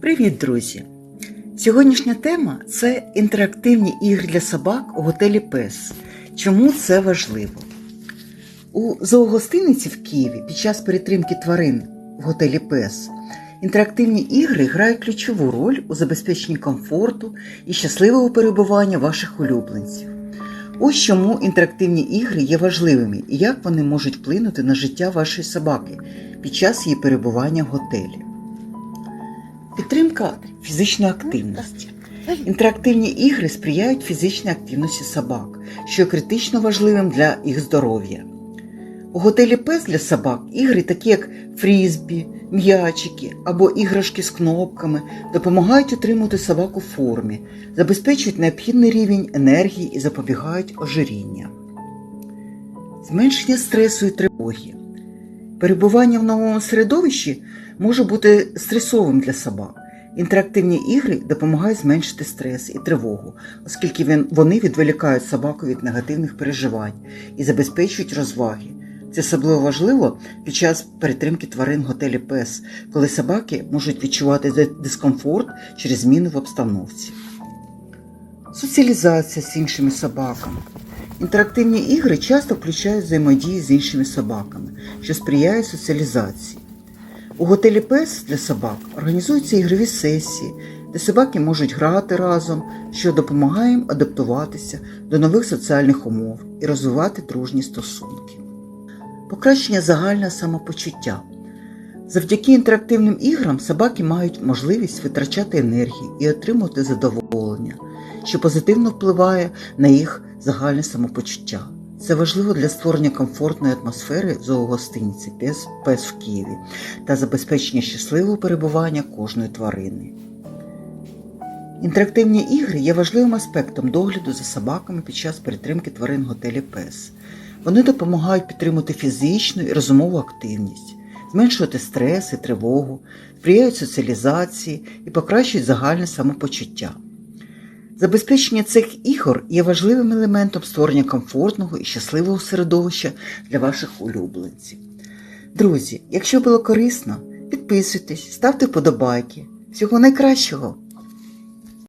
Привіт, друзі! Сьогоднішня тема це інтерактивні ігри для собак у готелі Пес. Чому це важливо? У зоогостиниці в Києві під час перетримки тварин в готелі Пес інтерактивні ігри грають ключову роль у забезпеченні комфорту і щасливого перебування ваших улюбленців. Ось чому інтерактивні ігри є важливими і як вони можуть вплинути на життя вашої собаки під час її перебування в готелі. Підтримка фізичної активності. Інтерактивні ігри сприяють фізичній активності собак, що є критично важливим для їх здоров'я. У готелі Пес для собак ігри, такі як фрізбі, м'ячики або іграшки з кнопками, допомагають утримувати собаку в формі, забезпечують необхідний рівень енергії і запобігають ожиріння. Зменшення стресу і тривоги. Перебування в новому середовищі може бути стресовим для собак. Інтерактивні ігри допомагають зменшити стрес і тривогу, оскільки вони відволікають собаку від негативних переживань і забезпечують розваги. Це особливо важливо під час перетримки тварин готелі Пес, коли собаки можуть відчувати дискомфорт через зміни в обстановці. Соціалізація з іншими собаками. Інтерактивні ігри часто включають взаємодії з іншими собаками, що сприяє соціалізації. У готелі Пес для собак організуються ігрові сесії, де собаки можуть грати разом, що допомагає їм адаптуватися до нових соціальних умов і розвивати дружні стосунки. Покращення загального самопочуття. Завдяки інтерактивним іграм собаки мають можливість витрачати енергію і отримувати задоволення, що позитивно впливає на їх загальне самопочуття. Це важливо для створення комфортної атмосфери в зоогостиниці «Пес, Пес в Києві та забезпечення щасливого перебування кожної тварини. Інтерактивні ігри є важливим аспектом догляду за собаками під час перетримки тварин готелі Пес. Вони допомагають підтримувати фізичну і розумову активність, зменшувати стрес і тривогу, сприяють соціалізації і покращують загальне самопочуття. Забезпечення цих ігор є важливим елементом створення комфортного і щасливого середовища для ваших улюбленців. Друзі, якщо було корисно, підписуйтесь, ставте вподобайки. Всього найкращого!